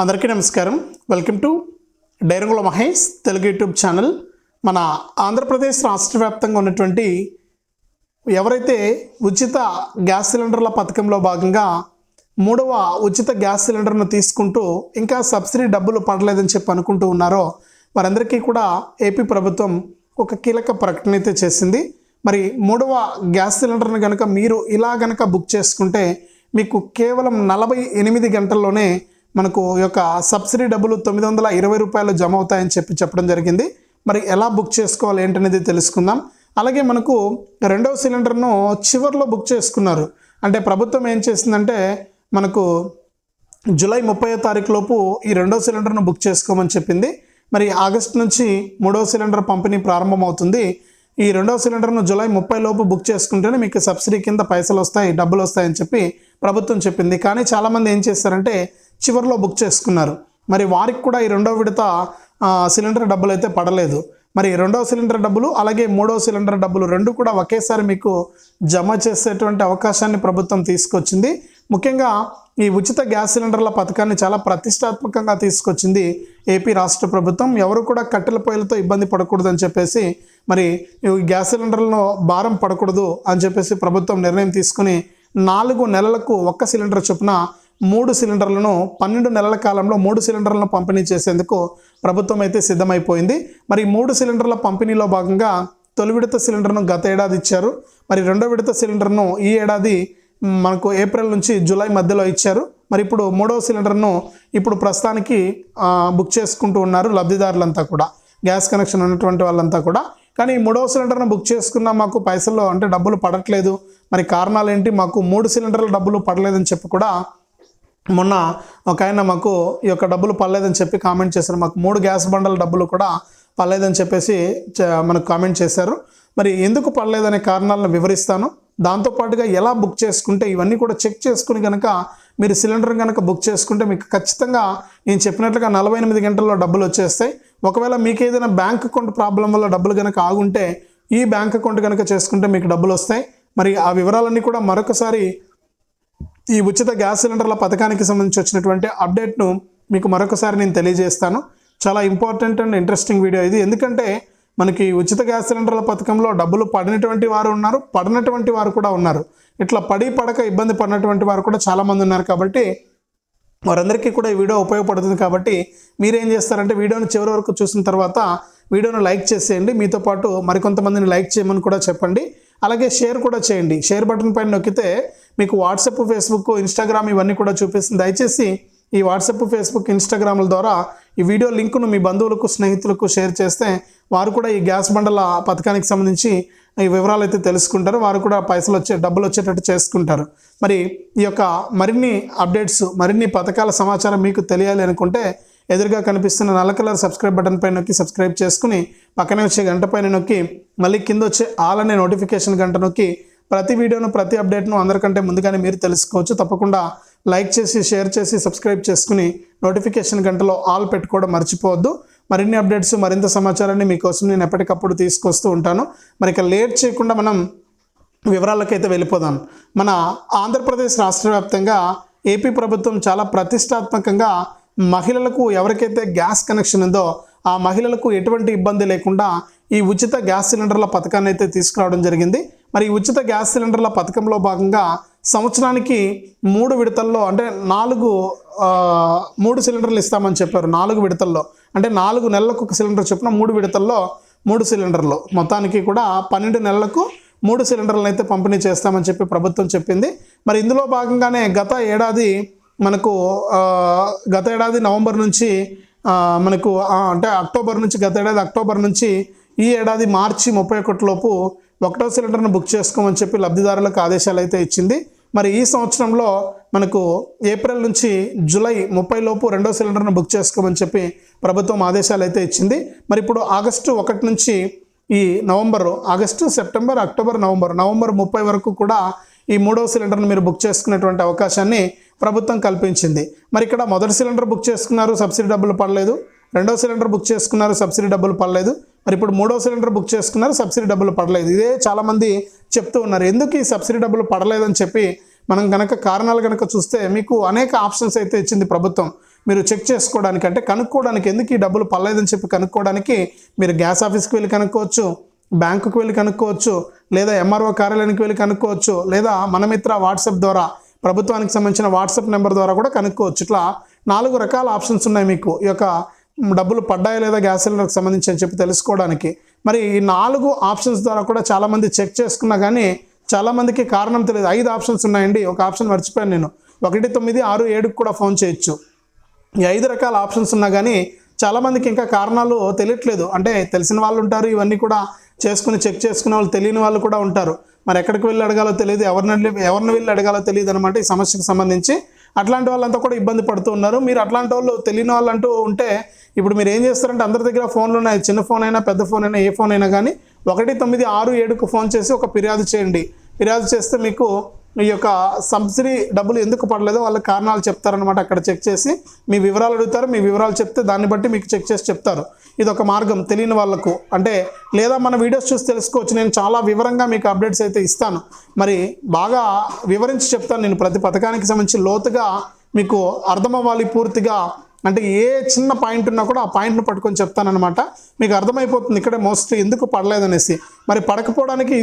అందరికీ నమస్కారం. Welcome to Dairangula Mahesh Telugu YouTube channel. మన ఆంధ్రప్రదేశ్ రాష్ట్ర వ్యాప్తంగా ఉన్నటువంటి ఎవరైతే ఉచిత గ్యాస్ సిలిండర్ల పథకంలో భాగంగా మూడవ ఉచిత గ్యాస్ సిలిండర్ను తీసుకుంటూ ఇంకా సబ్సిడీ డబ్బులు పడలేదని చెప్పి అనుకుంటూ ఉన్నారో వారందరికీ కూడా ఏపీ ప్రభుత్వం ఒక కీలక ప్రకటన అయితే చేసింది. మరి మూడవ గ్యాస్ సిలిండర్ను కనుక మీరు ఇలా కనుక బుక్ చేసుకుంటే మీకు కేవలం నలభై ఎనిమిది గంటల్లోనే మనకు ఈ యొక్క సబ్సిడీ డబ్బులు తొమ్మిది వందల ఇరవై రూపాయలు జమ అవుతాయని చెప్పి చెప్పడం జరిగింది. మరి ఎలా బుక్ చేసుకోవాలి ఏంటనేది తెలుసుకుందాం. అలాగే మనకు రెండవ సిలిండర్ను చివరిలో బుక్ చేసుకున్నారు. అంటే ప్రభుత్వం ఏం చేసిందంటే మనకు జూలై ముప్పై తారీఖు లోపు ఈ రెండో సిలిండర్ను బుక్ చేసుకోమని చెప్పింది. మరి ఆగస్ట్ నుంచి మూడో సిలిండర్ పంపిణీ ప్రారంభమవుతుంది. ఈ రెండో సిలిండర్ను జూలై ముప్పై లోపు బుక్ చేసుకుంటేనే మీకు సబ్సిడీ కింద పైసలు వస్తాయి డబ్బులు వస్తాయని చెప్పి ప్రభుత్వం చెప్పింది. కానీ చాలామంది ఏం చేస్తారంటే చివరిలో బుక్ చేసుకున్నారు. మరి వారికి కూడా ఈ రెండో విడత సిలిండర్ డబ్బులు అయితే పడలేదు. మరి రెండో సిలిండర్ డబ్బులు అలాగే మూడో సిలిండర్ డబ్బులు రెండు కూడా ఒకేసారి మీకు జమ చేసేటువంటి అవకాశాన్ని ప్రభుత్వం తీసుకొచ్చింది. ముఖ్యంగా ఈ ఉచిత గ్యాస్ సిలిండర్ల పథకాన్ని చాలా ప్రతిష్టాత్మకంగా తీసుకొచ్చింది ఏపీ రాష్ట్ర ప్రభుత్వం. ఎవరు కూడా కట్టెల పొయ్యిలతో ఇబ్బంది పడకూడదని చెప్పేసి మరి ఈ గ్యాస్ సిలిండర్లను భారం పడకూడదు అని చెప్పేసి ప్రభుత్వం నిర్ణయం తీసుకుని నాలుగు నెలలకు ఒక్క సిలిండర్ చొప్పున మూడు సిలిండర్లను పన్నెండు నెలల కాలంలో మూడు సిలిండర్లను పంపిణీ చేసేందుకు ప్రభుత్వం అయితే సిద్ధమైపోయింది. మరి మూడు సిలిండర్ల పంపిణీలో భాగంగా తొలి విడత సిలిండర్ను గత ఏడాది ఇచ్చారు. మరి రెండో విడత సిలిండర్ను ఈ ఏడాది మనకు ఏప్రిల్ నుంచి జూలై మధ్యలో ఇచ్చారు. మరి ఇప్పుడు మూడవ సిలిండర్ను ఇప్పుడు ప్రస్తుతానికి బుక్ చేసుకుంటూ ఉన్నారు లబ్ధిదారులంతా కూడా. గ్యాస్ కనెక్షన్ ఉన్నటువంటి వాళ్ళంతా కూడా. కానీ మూడవ సిలిండర్ను బుక్ చేసుకున్న మాకు పైసల్లో అంటే డబ్బులు పడట్లేదు. మరి కారణాలు ఏంటి మాకు మూడు సిలిండర్ల డబ్బులు పడలేదని చెప్పి కూడా మొన్న ఒక ఆయన మాకు ఈ యొక్క డబ్బులు పర్లేదని చెప్పి కామెంట్ చేశారు. మాకు మూడు గ్యాస్ బండల డబ్బులు కూడా పర్లేదని చెప్పేసి మనకు కామెంట్ చేశారు. మరి ఎందుకు పర్లేదనే కారణాలను వివరిస్తాను. దాంతోపాటుగా ఎలా బుక్ చేసుకుంటే ఇవన్నీ కూడా చెక్ చేసుకుని కనుక మీరు సిలిండర్ కనుక బుక్ చేసుకుంటే మీకు ఖచ్చితంగా నేను చెప్పినట్లుగా నలభై ఎనిమిది గంటల్లో డబ్బులు వచ్చేస్తాయి. ఒకవేళ మీకు ఏదైనా బ్యాంక్ అకౌంట్ ప్రాబ్లం వల్ల డబ్బులు కనుక ఆగుంటే ఈ బ్యాంక్ అకౌంట్ కనుక చేసుకుంటే మీకు డబ్బులు వస్తాయి. మరి ఆ వివరాలన్నీ కూడా మరొకసారి ఈ ఉచిత గ్యాస్ సిలిండర్ల పథకానికి సంబంధించి వచ్చినటువంటి అప్డేట్ను మీకు మరొకసారి నేను తెలియజేస్తాను. చాలా ఇంపార్టెంట్ అండ్ ఇంట్రెస్టింగ్ వీడియో ఇది. ఎందుకంటే మనకి ఉచిత గ్యాస్ సిలిండర్ల పథకంలో డబ్బులు పడినటువంటి వారు ఉన్నారు పడినటువంటి వారు కూడా ఉన్నారు. ఇట్లా పడి పడక ఇబ్బంది పడినటువంటి వారు కూడా చాలామంది ఉన్నారు కాబట్టి వారందరికీ కూడా ఈ వీడియో ఉపయోగపడుతుంది కాబట్టి మీరేం చేస్తారంటే వీడియోని చివరి వరకు చూసిన తర్వాత వీడియోను లైక్ చేసేయండి. మీతో పాటు మరికొంతమందిని లైక్ చేయమని కూడా చెప్పండి. అలాగే షేర్ కూడా చేయండి. షేర్ బటన్ పైన నొక్కితే మీకు వాట్సాప్ ఫేస్బుక్ ఇన్స్టాగ్రామ్ ఇవన్నీ కూడా చూపిస్తుంది. దయచేసి ఈ వాట్సప్ ఫేస్బుక్ ఇన్స్టాగ్రామ్ల ద్వారా ఈ వీడియో లింకును మీ బంధువులకు స్నేహితులకు షేర్ చేస్తే వారు కూడా ఈ గ్యాస్ బండల పథకానికి సంబంధించి ఈ వివరాలు అయితే తెలుసుకుంటారు. వారు కూడా పైసలు వచ్చే డబ్బులు వచ్చేటట్టు చేసుకుంటారు. మరి ఈ యొక్క మరిన్ని అప్డేట్స్ మరిన్ని పథకాల సమాచారం మీకు తెలియాలి అనుకుంటే ఎదురుగా కనిపిస్తున్న నల్ల కలర్ సబ్స్క్రైబ్ బటన్ పైన నొక్కి సబ్స్క్రైబ్ చేసుకుని పక్కనే వచ్చే గంట పైన నొక్కి మళ్ళీ కింద వచ్చే ఆల్ అనే నోటిఫికేషన్ గంట నొక్కి ప్రతి వీడియోను ప్రతి అప్డేట్ను అందరికంటే ముందుగానే మీరు తెలుసుకోవచ్చు. తప్పకుండా లైక్ చేసి షేర్ చేసి సబ్స్క్రైబ్ చేసుకుని నోటిఫికేషన్ గంటలో ఆల్ పెట్టుకోవడం మర్చిపోవద్దు. మరిన్ని అప్డేట్స్ మరింత సమాచారాన్ని మీకోసం నేను ఎప్పటికప్పుడు తీసుకొస్తూ ఉంటాను. మరి ఇక లేట్ చేయకుండా మనం వివరాలకైతే వెళ్ళిపోదాం. మన ఆంధ్రప్రదేశ్ రాష్ట్ర వ్యాప్తంగా ఏపీ ప్రభుత్వం చాలా ప్రతిష్టాత్మకంగా మహిళలకు ఎవరికైతే గ్యాస్ కనెక్షన్ ఉందో ఆ మహిళలకు ఎటువంటి ఇబ్బంది లేకుండా ఈ ఉచిత గ్యాస్ సిలిండర్ల పథకాన్ని అయితే తీసుకురావడం జరిగింది. మరి ఉచిత గ్యాస్ సిలిండర్ల పథకంలో భాగంగా సంవత్సరానికి మూడు విడతల్లో అంటే నాలుగు మూడు సిలిండర్లు ఇస్తామని చెప్పారు నాలుగు విడతల్లో. అంటే నాలుగు నెలలకు ఒక సిలిండర్ చొప్పున మూడు విడతల్లో మూడు సిలిండర్లు. మొత్తానికి కూడా పన్నెండు నెలలకు మూడు సిలిండర్లను అయితే పంపిణీ చేస్తామని చెప్పి ప్రభుత్వం చెప్పింది. మరి ఇందులో భాగంగానే గత ఏడాది మనకు గత ఏడాది నవంబర్ నుంచి మనకు అంటే అక్టోబర్ నుంచి గత ఏడాది అక్టోబర్ నుంచి ఈ ఏడాది మార్చి ముప్పై ఒకటిలోపు లోపు ఒకటో సిలిండర్ను బుక్ చేసుకోమని చెప్పి లబ్ధిదారులకు ఆదేశాలు అయితే ఇచ్చింది. మరి ఈ సంవత్సరంలో మనకు ఏప్రిల్ నుంచి జూలై ముప్పై లోపు రెండో సిలిండర్ను బుక్ చేసుకోమని చెప్పి ప్రభుత్వం ఆదేశాలు అయితే ఇచ్చింది. మరి ఇప్పుడు ఆగస్టు ఒకటి నుంచి ఈ November August September October November November ముప్పై వరకు కూడా ఈ మూడవ సిలిండర్ను మీరు బుక్ చేసుకునేటువంటి అవకాశాన్ని ప్రభుత్వం కల్పించింది. మరి ఇక్కడ మొదటి సిలిండర్ బుక్ చేసుకున్నారు సబ్సిడీ డబ్బులు పడలేదు. రెండో సిలిండర్ బుక్ చేసుకున్నారు సబ్సిడీ డబ్బులు పడలేదు. మరి ఇప్పుడు మూడో సిలిండర్ బుక్ చేసుకున్నారు సబ్సిడీ డబ్బులు పడలేదు. ఇదే చాలామంది చెప్తూ ఉన్నారు. ఎందుకు ఈ సబ్సిడీ డబ్బులు పడలేదని చెప్పి మనం కనుక కారణాలు కనుక చూస్తే మీకు అనేక ఆప్షన్స్ అయితే ఇచ్చింది ప్రభుత్వం. మీరు చెక్ చేసుకోవడానికి అంటే కనుక్కోవడానికి ఎందుకు ఈ డబ్బులు పడలేదని చెప్పి కనుక్కోవడానికి మీరు గ్యాస్ ఆఫీస్కి వెళ్ళి కనుక్కోవచ్చు బ్యాంకుకి వెళ్ళి కనుక్కోవచ్చు లేదా ఎంఆర్ఓ కార్యాలయానికి వెళ్ళి కనుక్కోవచ్చు లేదా మనమిత్ర వాట్సాప్ ద్వారా ప్రభుత్వానికి సంబంధించిన వాట్సాప్ నెంబర్ ద్వారా కూడా కనుక్కోవచ్చు. ఇట్లా నాలుగు రకాల ఆప్షన్స్ ఉన్నాయి మీకు. ఈ యొక్క డబ్బులు పడ్డాయా లేదా గ్యాస్ సిలిండర్కి సంబంధించి అని చెప్పి తెలుసుకోవడానికి. మరి ఈ నాలుగు ఆప్షన్స్ ద్వారా కూడా చాలామంది చెక్ చేసుకున్నా కానీ చాలామందికి కారణం తెలియదు. ఐదు ఆప్షన్స్ ఉన్నాయండి. ఒక ఆప్షన్ మర్చిపోయాను నేను. ఒకటి తొమ్మిది ఆరు ఏడుకి కూడా ఫోన్ చేయొచ్చు. ఈ ఐదు రకాల ఆప్షన్స్ ఉన్నా కానీ చాలామందికి ఇంకా కారణాలు తెలియట్లేదు. అంటే తెలిసిన వాళ్ళు ఉంటారు. ఇవన్నీ కూడా చేసుకుని చెక్ చేసుకునే వాళ్ళు తెలియని వాళ్ళు కూడా ఉంటారు. మరి ఎక్కడికి వెళ్ళి అడగాలో తెలియదు. ఎవరిని వెళ్ళి- ఎవరిని వెళ్ళి అడగాలో తెలియదు అనమాట ఈ సమస్యకు సంబంధించి. అట్లాంటి వాళ్ళంతా కూడా ఇబ్బంది పడుతూ ఉన్నారు. మీరు అట్లాంటి వాళ్ళు తెలియని వాళ్ళు అంటూ ఉంటే ఇప్పుడు మీరు ఏం చేస్తారంటే అందరి దగ్గర ఫోన్లు ఉన్నాయి. చిన్న ఫోన్ అయినా పెద్ద ఫోన్ అయినా ఏ ఫోన్ అయినా కానీ ఒకటి తొమ్మిది ఆరు ఏడుకు ఫోన్ చేసి ఒక ఫిర్యాదు చేయండి. ఫిర్యాదు చేస్తే మీకు ఈ యొక్క సబ్సిడీ డబ్బులు ఎందుకు పడలేదో వాళ్ళ కారణాలు చెప్తారనమాట అక్కడ చెక్ చేసి. మీ వివరాలు అడుగుతారు మీ వివరాలు చెప్తే దాన్ని బట్టి మీకు చెక్ చేసి చెప్తారు. ఇది ఒక మార్గం తెలియని వాళ్ళకు. అంటే లేదా మన వీడియోస్ చూసి తెలుసుకోవచ్చు. నేను చాలా వివరంగా మీకు అప్డేట్స్ అయితే ఇస్తాను. మరి బాగా వివరించి చెప్తాను నేను ప్రతి పథకానికి సంబంధించి లోతుగా మీకు అర్థమవ్వాలి పూర్తిగా. అంటే ఏ చిన్న పాయింట్ ఉన్నా కూడా ఆ పాయింట్ను పట్టుకొని చెప్తానమాట మీకు అర్థమైపోతుంది ఇక్కడే మోస్ట్ ఎందుకు పడలేదనేసి. మరి పడకపోవడానికి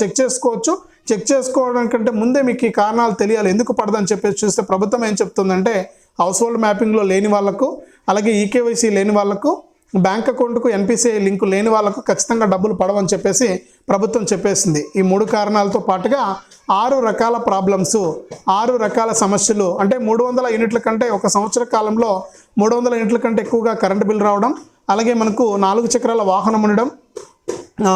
చెక్ చేసుకోవచ్చు. చెక్ చేసుకోవడం కంటే ముందే మీకు ఈ కారణాలు తెలియాలి. ఎందుకు పడదని చెప్పేసి చూస్తే ప్రభుత్వం ఏం చెప్తుందంటే హౌస్ హోల్డ్ మ్యాపింగ్లో లేని వాళ్ళకు అలాగే ఈకేవైసీ లేని వాళ్ళకు బ్యాంక్ అకౌంట్కు ఎన్పిసిఐ లింకు లేని వాళ్ళకు ఖచ్చితంగా డబ్బులు పడవని చెప్పేసి ప్రభుత్వం చెప్పేసింది. ఈ మూడు కారణాలతో పాటుగా ఆరు రకాల ప్రాబ్లమ్స్ ఆరు రకాల సమస్యలు అంటే మూడు వందల యూనిట్ల కంటే ఒక సంవత్సర కాలంలో మూడు వందల యూనిట్ల కంటే ఎక్కువగా కరెంటు బిల్ రావడం అలాగే మనకు నాలుగు చక్రాల వాహనం ఉండడం ఆ,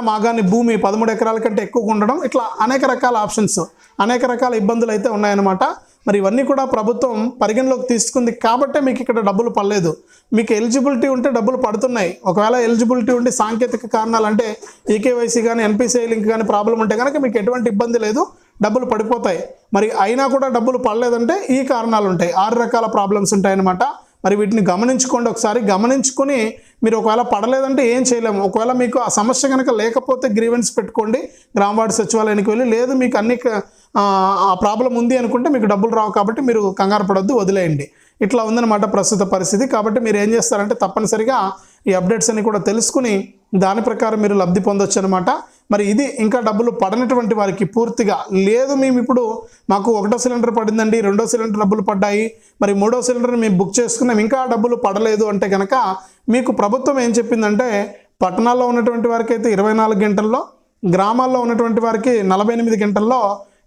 మాగాని భూమి పదమూడు ఎకరాల కంటే ఎక్కువ ఉండడం ఇట్లా అనేక రకాల ఆప్షన్స్ అనేక రకాల ఇబ్బందులు అయితే ఉన్నాయన్నమాట. మరి ఇవన్నీ కూడా ప్రభుత్వం పరిగణలోకి తీసుకుంది కాబట్టే మీకు ఇక్కడ డబ్బులు పడలేదు. మీకు ఎలిజిబిలిటీ ఉంటే డబ్బులు పడుతున్నాయి. ఒకవేళ ఎలిజిబిలిటీ ఉండి సాంకేతిక కారణాలు అంటే ఈకేవైసీ కానీ ఎన్పిసిఐ లింక్ కానీ ప్రాబ్లం ఉంటే కనుక మీకు ఎటువంటి ఇబ్బంది లేదు డబ్బులు పడిపోతాయి. మరి అయినా కూడా డబ్బులు పడలేదంటే ఈ కారణాలు ఉంటాయి. ఆరు రకాల ప్రాబ్లమ్స్ ఉంటాయన్నమాట. మరి వీటిని గమనించుకోండి ఒకసారి. గమనించుకొని మీరు ఒకవేళ పడలేదంటే ఏం చేయలేము. ఒకవేళ మీకు ఆ సమస్య కనుక లేకపోతే గ్రీవెన్స్ పెట్టుకోండి. గ్రామ వార్డు సచివాలయానికి వెళ్ళి లేదు మీకు అన్ని ఆ ప్రాబ్లం ఉంది అనుకుంటే మీకు డబ్బులు రావు కాబట్టి మీరు కంగారు పడొద్దు వదిలేయండి. ఇట్లా ఉందన్నమాట ప్రస్తుత పరిస్థితి. కాబట్టి మీరు ఏం చేస్తారంటే తప్పనిసరిగా ఈ అప్డేట్స్ అన్ని కూడా తెలుసుకుని దాని ప్రకారం మీరు లబ్ధి పొందొచ్చు అనమాట మరి ఇది ఇంకా డబ్బులు పడనటువంటి వారికి పూర్తిగా లేదు. మేము ఇప్పుడు మాకు ఒకటో సిలిండర్ పడిందండి రెండో సిలిండర్ డబ్బులు పడ్డాయి. మరి మూడో సిలిండర్ మేము బుక్ చేసుకున్నాం ఇంకా డబ్బులు పడలేదు అంటే కనుక మీకు ప్రభుత్వం ఏం చెప్పిందంటే పట్టణాల్లో ఉన్నటువంటి వారికి అయితే ఇరవై నాలుగు గంటల్లో గ్రామాల్లో ఉన్నటువంటి వారికి నలభై ఎనిమిది గంటల్లో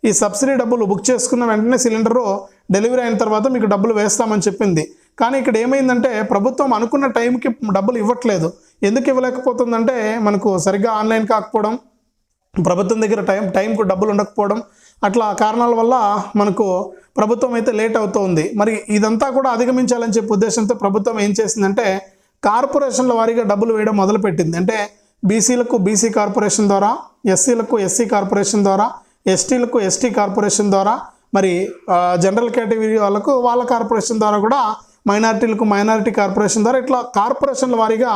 ఈ సబ్సిడీ డబ్బులు బుక్ చేసుకున్న వెంటనే సిలిండరు డెలివరీ అయిన తర్వాత మీకు డబ్బులు వేస్తామని చెప్పింది. కానీ ఇక్కడ ఏమైందంటే ప్రభుత్వం అనుకున్న టైంకి డబ్బులు ఇవ్వట్లేదు. ఎందుకు ఇవ్వలేకపోతుందంటే మనకు సరిగ్గా ఆన్లైన్ కాకపోవడం ప్రభుత్వం దగ్గర టైం టైంకు డబ్బులు ఉండకపోవడం అట్లా కారణాల వల్ల మనకు ప్రభుత్వం అయితే లేట్ అవుతోంది. మరి ఇదంతా కూడా అధిగమించాలని చెప్పే ఉద్దేశంతో ప్రభుత్వం ఏం చేసిందంటే కార్పొరేషన్ల వారీగా డబ్బులు వేయడం మొదలుపెట్టింది. అంటే బీసీలకు బీసీ కార్పొరేషన్ ద్వారా ఎస్సీలకు ఎస్సీ కార్పొరేషన్ ద్వారా ఎస్టీలకు ఎస్టీ కార్పొరేషన్ ద్వారా మరి జనరల్ కేటగిరీ వాళ్ళకు వాళ్ళ కార్పొరేషన్ ద్వారా కూడా మైనారిటీలకు మైనారిటీ కార్పొరేషన్ ద్వారా ఇట్లా కార్పొరేషన్ల వారీగా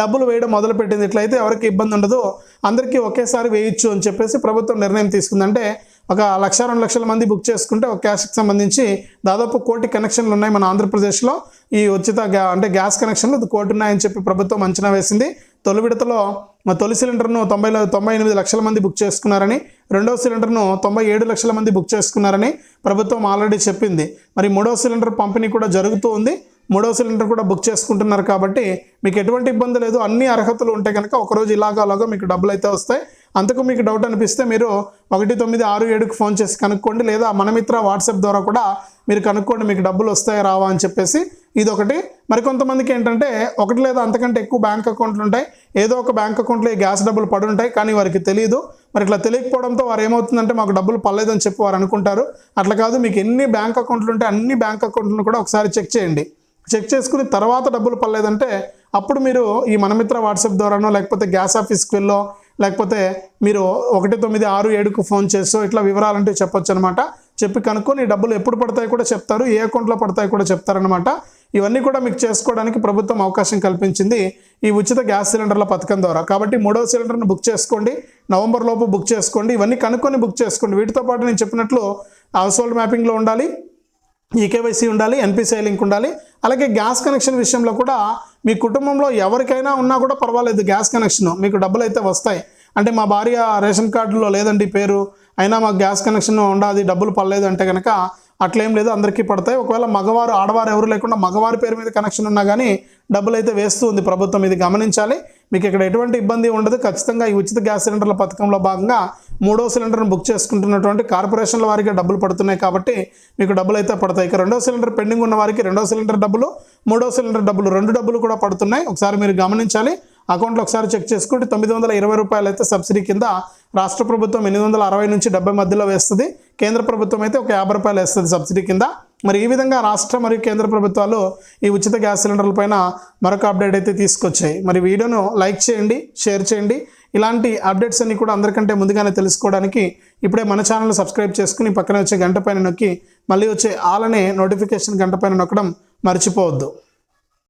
డబ్బులు వేయడం మొదలుపెట్టింది. ఇట్లయితే ఎవరికి ఇబ్బంది ఉండదు అందరికీ ఒకేసారి వేయొచ్చు అని చెప్పేసి ప్రభుత్వం నిర్ణయం తీసుకుందంటే ఒక లక్ష రెండు లక్షల మంది బుక్ చేసుకుంటే ఒక గ్యాస్కి సంబంధించి దాదాపు కోటి కనెక్షన్లు ఉన్నాయి మన ఆంధ్రప్రదేశ్లో. ఈ ఉచిత గ్యా అంటే గ్యాస్ కనెక్షన్లు కోటి ఉన్నాయని చెప్పి ప్రభుత్వం అంచనా వేసింది. తొలి విడతలో తొలి సిలిండర్ను తొంభై తొంభై ఎనిమిది లక్షల మంది బుక్ చేసుకున్నారని రెండో సిలిండర్ను తొంభై ఏడు లక్షల మంది బుక్ చేసుకున్నారని ప్రభుత్వం ఆల్రెడీ చెప్పింది. మరి మూడో సిలిండర్ పంపిణీ కూడా జరుగుతూ ఉంది. మూడో సిలిండర్ కూడా బుక్ చేసుకుంటున్నారు కాబట్టి మీకు ఎటువంటి ఇబ్బంది లేదు. అన్ని అర్హతలు ఉంటే కనుక ఒకరోజు ఇలాగా అలాగా మీకు డబ్బులు అయితే వస్తాయి. అంతకు మీకు డౌట్ అనిపిస్తే మీరు ఒకటి తొమ్మిది ఆరు ఏడుకు ఫోన్ చేసి కనుక్కోండి. లేదా మనమిత్ర వాట్సాప్ ద్వారా కూడా మీరు కనుక్కోండి మీకు డబ్బులు వస్తాయా రావా అని చెప్పేసి ఇది ఒకటి మరికొంతమందికి ఏంటంటే ఒకటి లేదా అంతకంటే ఎక్కువ బ్యాంక్ అకౌంట్లు ఉంటాయి. ఏదో ఒక బ్యాంక్ అకౌంట్లో ఈ గ్యాస్ డబ్బులు పడి ఉంటాయి. కానీ వారికి తెలియదు మరి ఇట్లా తెలియకపోవడంతో వారు ఏమవుతుందంటే మాకు డబ్బులు పడలేదని చెప్పి వారు అనుకుంటారు. అట్లా కాదు మీకు ఎన్ని బ్యాంక్ అకౌంట్లు ఉంటే అన్ని బ్యాంక్ అకౌంట్లను కూడా ఒకసారి చెక్ చేయండి. చెక్ చేసుకుని తర్వాత డబ్బులు పడలేదంటే అప్పుడు మీరు ఈ మనమిత్ర వాట్సాప్ ద్వారానో లేకపోతే గ్యాస్ ఆఫీస్కి వెళ్ళో లేకపోతే మీరు ఒకటి తొమ్మిది ఆరు ఏడుకు ఫోన్ చేసో ఇట్లా వివరాలంటే చెప్పొచ్చు అనమాట చెప్పి కనుక్కొని డబ్బులు ఎప్పుడు పడతాయి కూడా చెప్తారు ఏ అకౌంట్లో పడతాయి కూడా చెప్తారనమాట ఇవన్నీ కూడా మీకు చేసుకోవడానికి ప్రభుత్వం అవకాశం కల్పించింది ఈ ఉచిత గ్యాస్ సిలిండర్ల పథకం ద్వారా. కాబట్టి మూడో సిలిండర్ను బుక్ చేసుకోండి నవంబర్ లోపు బుక్ చేసుకోండి ఇవన్నీ కనుక్కొని బుక్ చేసుకోండి. వీటితో పాటు నేను చెప్పినట్లు హౌస్ హోల్డ్ మ్యాపింగ్లో ఉండాలి ఈకేవైసీ ఉండాలి ఎన్పిసిఐ లింక్ ఉండాలి అలాగే గ్యాస్ కనెక్షన్ విషయంలో కూడా మీ కుటుంబంలో ఎవరికైనా ఉన్నా కూడా పర్వాలేదు గ్యాస్ కనెక్షన్. మీకు డబ్బులు అయితే వస్తాయి. అంటే మా భార్య రేషన్ కార్డులో లేదండి పేరు. అయినా మాకు గ్యాస్ కనెక్షన్ ఉండాది డబ్బులు పడలేదు అంటే కనుక అట్లేం లేదు అందరికీ పడతాయి. ఒకవేళ మగవారు ఆడవారు ఎవరు లేకుండా మగవారి పేరు మీద కనెక్షన్ ఉన్నా కానీ డబ్బులు అయితే వేస్తూ ఉంది ప్రభుత్వం. ఇది గమనించాలి. మీకు ఇక్కడ ఎటువంటి ఇబ్బంది ఉండదు. ఖచ్చితంగా ఈ ఉచిత గ్యాస్ సిలిండర్ల పథకంలో భాగంగా మూడో సిలిండర్ను బుక్ చేసుకుంటున్నటువంటి కార్పొరేషన్ల వారికి డబ్బులు పడుతున్నాయి కాబట్టి మీకు డబ్బులు అయితే పడతాయి. ఇక రెండో సిలిండర్ పెండింగ్ ఉన్న వారికి రెండో సిలిండర్ డబ్బులు మూడో సిలిండర్ డబ్బులు రెండు డబ్బులు కూడా పడుతున్నాయి. ఒకసారి మీరు గమనించాలి. అకౌంట్లో ఒకసారి చెక్ చేసుకుంటే తొమ్మిది వందల ఇరవై రూపాయలు అయితే సబ్సిడీ కింద రాష్ట్ర ప్రభుత్వం ఎనిమిది వందల అరవై నుంచి డెబ్బై మధ్యలో వేస్తుంది. కేంద్ర ప్రభుత్వం అయితే ఒక యాభై రూపాయలు వేస్తుంది సబ్సిడీ కింద. మరి ఈ విధంగా రాష్ట్ర మరియు కేంద్ర ప్రభుత్వాలు ఈ ఉచిత గ్యాస్ సిలిండర్ల పైన మరొక అప్డేట్ అయితే తీసుకొచ్చాయి. మరి వీడియోను లైక్ చేయండి షేర్ చేయండి. ఇలాంటి అప్డేట్స్ అన్ని కూడా అందరికంటే ముందుగానే తెలుసుకోవడానికి ఇప్పుడే మన ఛానల్ సబ్స్క్రైబ్ చేసుకుని పక్కన వచ్చే గంట పైన నొక్కి మళ్ళీ వచ్చే ఆలనే నోటిఫికేషన్ గంట పైన నొక్కడం మర్చిపోవద్దు.